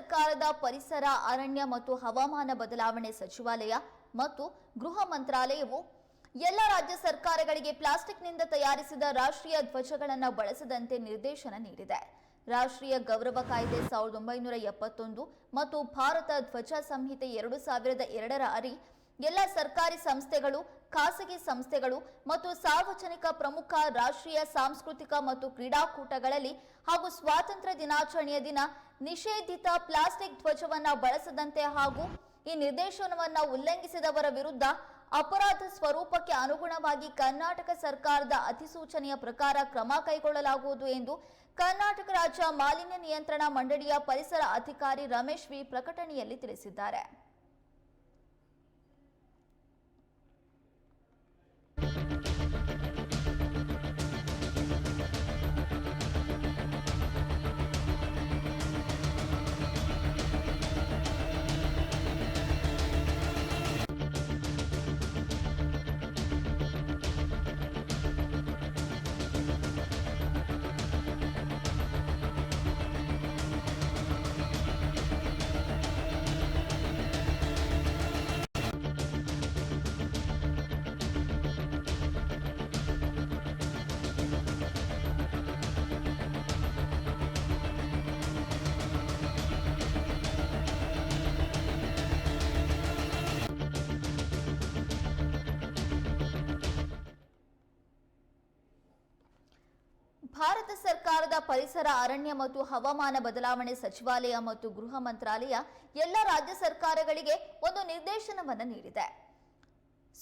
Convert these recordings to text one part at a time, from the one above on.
ಸರ್ಕಾರದ ಪರಿಸರ, ಅರಣ್ಯ ಮತ್ತು ಹವಾಮಾನ ಬದಲಾವಣೆ ಸಚಿವಾಲಯ ಮತ್ತು ಗೃಹ ಮಂತ್ರಾಲಯವು ಎಲ್ಲ ರಾಜ್ಯ ಸರ್ಕಾರಗಳಿಗೆ ಪ್ಲಾಸ್ಟಿಕ್ನಿಂದ ತಯಾರಿಸಿದ ರಾಷ್ಟ್ರೀಯ ಧ್ವಜಗಳನ್ನು ಬಳಸದಂತೆ ನಿರ್ದೇಶನ ನೀಡಿದೆ. ರಾಷ್ಟ್ರೀಯ ಗೌರವ ಕಾಯ್ದೆ ಸಾವಿರದ ಒಂಬೈನೂರ ಎಪ್ಪತ್ತೊಂದು ಮತ್ತು ಭಾರತ ಧ್ವಜ ಸಂಹಿತೆ ಎರಡು ಸಾವಿರದ ಎರಡರ ಅರಿ ಎಲ್ಲ ಸರ್ಕಾರಿ ಸಂಸ್ಥೆಗಳು, ಖಾಸಗಿ ಸಂಸ್ಥೆಗಳು ಮತ್ತು ಸಾರ್ವಜನಿಕ ಪ್ರಮುಖ ರಾಷ್ಟ್ರೀಯ ಸಾಂಸ್ಕೃತಿಕ ಮತ್ತು ಕ್ರೀಡಾಕೂಟಗಳಲ್ಲಿ ಹಾಗೂ ಸ್ವಾತಂತ್ರ್ಯ ದಿನಾಚರಣೆಯ ದಿನ ನಿಷೇಧಿತ ಪ್ಲಾಸ್ಟಿಕ್ ಧ್ವಜವನ್ನ ಬಳಸದಂತೆ ಹಾಗೂ ಈ ನಿರ್ದೇಶನವನ್ನು ಉಲ್ಲಂಘಿಸಿದವರ ವಿರುದ್ಧ ಅಪರಾಧ ಸ್ವರೂಪಕ್ಕೆ ಅನುಗುಣವಾಗಿ ಕರ್ನಾಟಕ ಸರ್ಕಾರದ ಅಧಿಸೂಚನೆಯ ಪ್ರಕಾರ ಕ್ರಮ ಕೈಗೊಳ್ಳಲಾಗುವುದು ಎಂದು ಕರ್ನಾಟಕ ರಾಜ್ಯ ಮಾಲಿನ್ಯ ನಿಯಂತ್ರಣ ಮಂಡಳಿಯ ಪರಿಸರ ಅಧಿಕಾರಿ ರಮೇಶ್ ವಿ ಪ್ರಕಟಣೆಯಲ್ಲಿ ತಿಳಿಸಿದ್ದಾರೆ. ಭಾರತ ಸರ್ಕಾರದ ಪರಿಸರ, ಅರಣ್ಯ ಮತ್ತು ಹವಾಮಾನ ಬದಲಾವಣೆ ಸಚಿವಾಲಯ ಮತ್ತು ಗೃಹ ಮಂತ್ರಾಲಯ ಎಲ್ಲ ರಾಜ್ಯ ಸರ್ಕಾರಗಳಿಗೆ ಒಂದು ನಿರ್ದೇಶನವನ್ನು ನೀಡಿದೆ.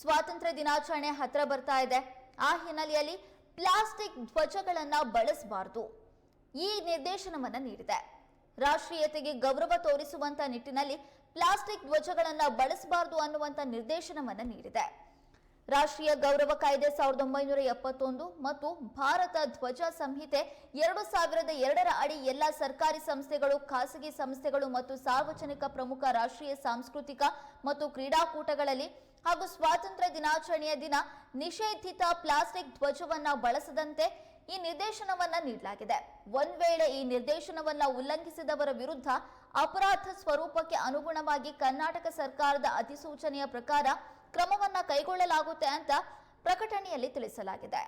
ಸ್ವಾತಂತ್ರ್ಯ ದಿನಾಚರಣೆ ಹತ್ರ ಬರ್ತಾ ಇದೆ. ಆ ಹಿನ್ನೆಲೆಯಲ್ಲಿ ಪ್ಲಾಸ್ಟಿಕ್ ಧ್ವಜಗಳನ್ನು ಬಳಸಬಾರದು. ಈ ನಿರ್ದೇಶನವನ್ನ ನೀಡಿದೆ. ರಾಷ್ಟ್ರೀಯತೆಗೆ ಗೌರವ ತೋರಿಸುವಂತ ನಿಟ್ಟಿನಲ್ಲಿ ಪ್ಲಾಸ್ಟಿಕ್ ಧ್ವಜಗಳನ್ನು ಬಳಸಬಾರದು ಅನ್ನುವಂತ ನಿರ್ದೇಶನವನ್ನ ನೀಡಿದೆ. ರಾಷ್ಟ್ರೀಯ ಗೌರವ ಕಾಯ್ದೆ ಸಾವಿರದ ಒಂಬೈನೂರ ಎಪ್ಪತ್ತೊಂದು ಮತ್ತು ಭಾರತ ಧ್ವಜ ಸಂಹಿತೆ ಎರಡು ಸಾವಿರದ ಎರಡರ ಅಡಿ ಎಲ್ಲ ಸರ್ಕಾರಿ ಸಂಸ್ಥೆಗಳು, ಖಾಸಗಿ ಸಂಸ್ಥೆಗಳು ಮತ್ತು ಸಾರ್ವಜನಿಕ ಪ್ರಮುಖ ರಾಷ್ಟ್ರೀಯ ಸಾಂಸ್ಕೃತಿಕ ಮತ್ತು ಕ್ರೀಡಾಕೂಟಗಳಲ್ಲಿ ಹಾಗೂ ಸ್ವಾತಂತ್ರ್ಯ ದಿನಾಚರಣೆಯ ದಿನ ನಿಷೇಧಿತ ಪ್ಲಾಸ್ಟಿಕ್ ಧ್ವಜವನ್ನ ಬಳಸದಂತೆ ಈ ನಿರ್ದೇಶನವನ್ನ ನೀಡಲಾಗಿದೆ. ಒಂದ್ ವೇಳೆ ಈ ನಿರ್ದೇಶನವನ್ನ ಉಲ್ಲಂಘಿಸಿದವರ ವಿರುದ್ಧ ಅಪರಾಧ ಸ್ವರೂಪಕ್ಕೆ ಅನುಗುಣವಾಗಿ ಕರ್ನಾಟಕ ಸರ್ಕಾರದ ಅಧಿಸೂಚನೆಯ ಪ್ರಕಾರ ಕ್ರಮವನ್ನ ಕೈಗೊಳ್ಳಲಾಗುತ್ತೆ ಅಂತ ಪ್ರಕಟಣೆಯಲ್ಲಿ ತಿಳಿಸಲಾಗಿದೆ.